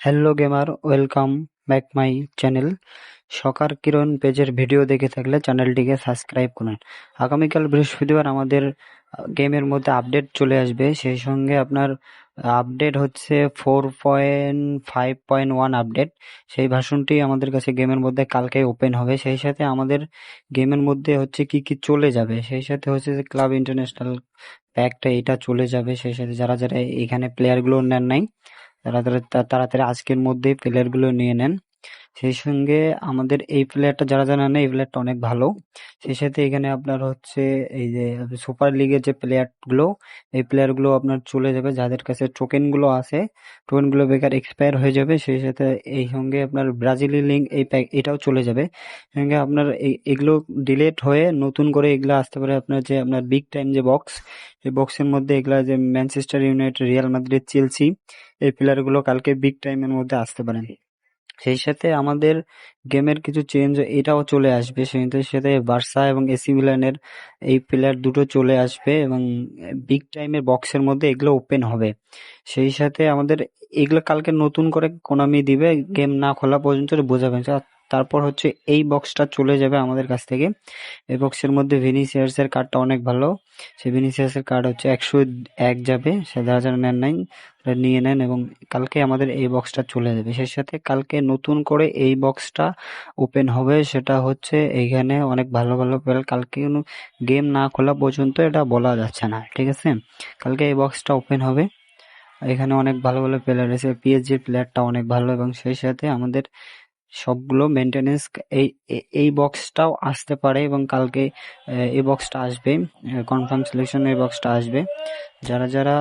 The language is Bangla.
Hello gamer, welcome back my channel. সকার কিরণ পেজের ভিডিও দেখে থাকলে চ্যানেলটিকে সাবস্ক্রাইব করুন। আগামীকাল বৃহস্পতিবার আমাদের গেমের মধ্যে আপডেট চলে আসবে। সেই সঙ্গে আপনার আপডেট হচ্ছে four point five point one update. সেই ভার্সনটি আমাদের কাছে গেমের মধ্যে কালকে ওপেন হবে। সেই সাথে আমাদের গেমের মধ্যে হচ্ছে কি কি চলে যাবে। সেই সাথে হচ্ছে যে ক্লাব ইন্টারন্যাশনাল প্যাকটা এটা চলে যাবে। সেই সাথে যারা যারা এখানে প্লেয়ারগুলো নেন নাই তাড়াতাড়ি আজকের মধ্যেই প্লেয়ারগুলো নিয়ে নেন। সেই সঙ্গে আমাদের এই প্লেয়ারটা যারা জানা নেয়, এই প্লেয়ারটা অনেক ভালো। সেই সাথে এখানে আপনার হচ্ছে এই যে সুপার লিগের যে প্লেয়ারগুলো এই প্লেয়ারগুলো আপনার চলে যাবে। যাদের কাছে টোকেনগুলো আছে টোকেনগুলো বেকার এক্সপায়ার হয়ে যাবে। সেই সাথে এই সঙ্গে আপনার ব্রাজিলি লিঙ্ক এই প্যাক এটাও চলে যাবে। সঙ্গে আপনার এগুলো ডিলেট হয়ে নতুন করে এগুলো আসতে পারে আপনার যে আপনার বিগ টাইম যে বক্স এই বক্সের মধ্যে এগুলা যে Manchester United Real Madrid Chelsea এই প্লেয়ারগুলো কালকে বিগ টাইমের মধ্যে আসতে পারেন। সেই সাথে আমাদের গেমের কিছু চেঞ্জ এটাও চলে আসবে। সেই সাথে বার্সা এবং এসি মিলানের এই প্লেয়ার দুটো চলে আসবে এবং বিগ টাইমের বক্সের মধ্যে এগুলো ওপেন হবে। সেই সাথে আমাদের এগুলো কালকে নতুন করে কোনামি দিবে। গেম না খোলা পর্যন্ত বোঝাবে। তারপর হচ্ছে এই বক্সটা চলে যাবে আমাদের কাছ থেকে। এই বক্সের মধ্যে ভিনিসিয়ার্সের কার্ডটা অনেক ভালো। সেই ভিনিসিয়ার্সের কার্ড হচ্ছে একশো এক যাবে। সে যারা যারা নেন নাই। নিয়ে নেন এবং কালকে আমাদের এই বক্সটা চলে যাবে। সেই সাথে কালকে নতুন করে এই বক্সটা ওপেন হবে, সেটা হচ্ছে এইখানে অনেক ভালো ভালো প্লেয়ার কালকে কোনো গেম না খোলা পর্যন্ত এটা বলা যাচ্ছে না, ঠিক আছে? কালকে এই বক্সটা ওপেন হবে। এখানে অনেক ভালো ভালো প্লেয়ার আছে। পিএসজির প্লেয়ারটা অনেক ভালো এবং সেই সাথে আমাদের সবগুলো মেনটেনেন্স এই এই বক্সটাও আসতে পারে এবং কালকে এই বক্সটা আসবে। কনফার্ম সিলেকশন এই বক্সটা আসবে। যারা যারা